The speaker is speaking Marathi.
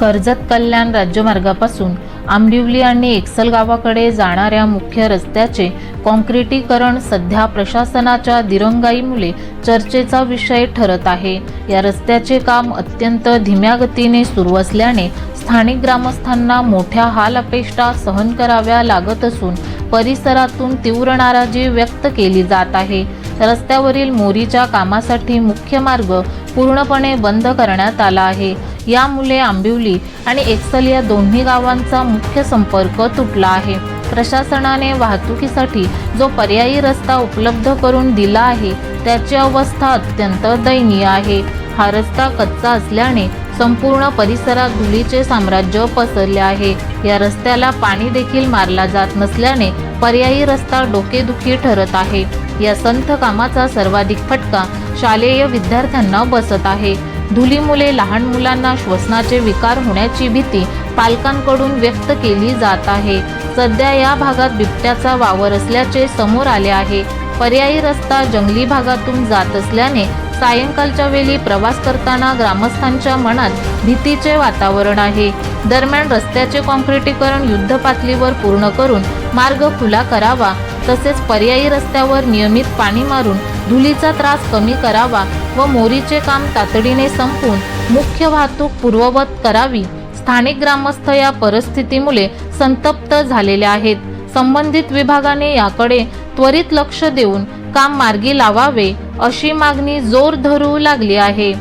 कर्जत कल्याण राज्यमार्गापासून आंबिवली आणि एक्सल गावाकडे जाणाऱ्या मुख्य रस्त्याचे कॉन्क्रिटीकरण सध्या प्रशासनाच्या दिरंगाईमुळे चर्चेचा विषय ठरत आहे. या रस्त्याचे काम अत्यंत धीम्या गतीने सुरू असल्याने स्थानिक ग्रामस्थांना मोठ्या हाल अपेष्टा सहन कराव्या लागत असून परिसरातून तीव्र नाराजी व्यक्त केली जात आहे. रस्त्यावरील मोरीच्या कामासाठी मुख्य मार्ग पूर्णपणे बंद करण्यात आला आहे. यामुळे आंबिवली आणि एक्सल या दोन्ही गावांचा मुख्य संपर्क तुटला आहे. प्रशासनाने वाहतुकीसाठी जो पर्यायी रस्ता उपलब्ध करून दिला आहे त्याची अवस्था अत्यंत दयनीय आहे. हा रस्ता कच्चा असल्याने संपूर्ण परिसरात धुळीचे साम्राज्य पसरले आहे. या रस्त्याला पाणी देखील मारला जात नसल्याने पर्यायी रस्ता डोकेदुखी ठरत आहे. या संथ कामाचा सर्वाधिक फटका शालेय विद्यार्थ्यांना बसत आहे. धुली मुले लहान मुलांना श्वसनाचे विकार होण्याची भीती पालकांकडून व्यक्त केली जात आहे. सध्या या भागात बिबट्याचा वावर असल्याचे समोर आले आहे. पर्यायी रस्ता जंगली भागातून जात असल्याने सायंकाळच्या वेळी प्रवास करताना ग्रामस्थांच्या मनात भीतीचे वातावरण आहे. दरम्यान रस्त्याचे कॉन्क्रिटीकरण युद्ध पातळीवर पूर्ण करून मार्ग खुला करावा तसेच पर्यायी रस्त्यावर नियमित पाणी मारून धुलीचा त्रास कमी करावा व मोरीचे काम तातडीने संपवून मुख्य वाहतूक पूर्ववत करावी. स्थानिक ग्रामस्थ या परिस्थितीमुळे संतप्त झालेले आहेत. संबंधित विभागाने याकडे त्वरित लक्ष देऊन काम मार्गी लावावे अशी मागणी जोर धरू लागली आहे.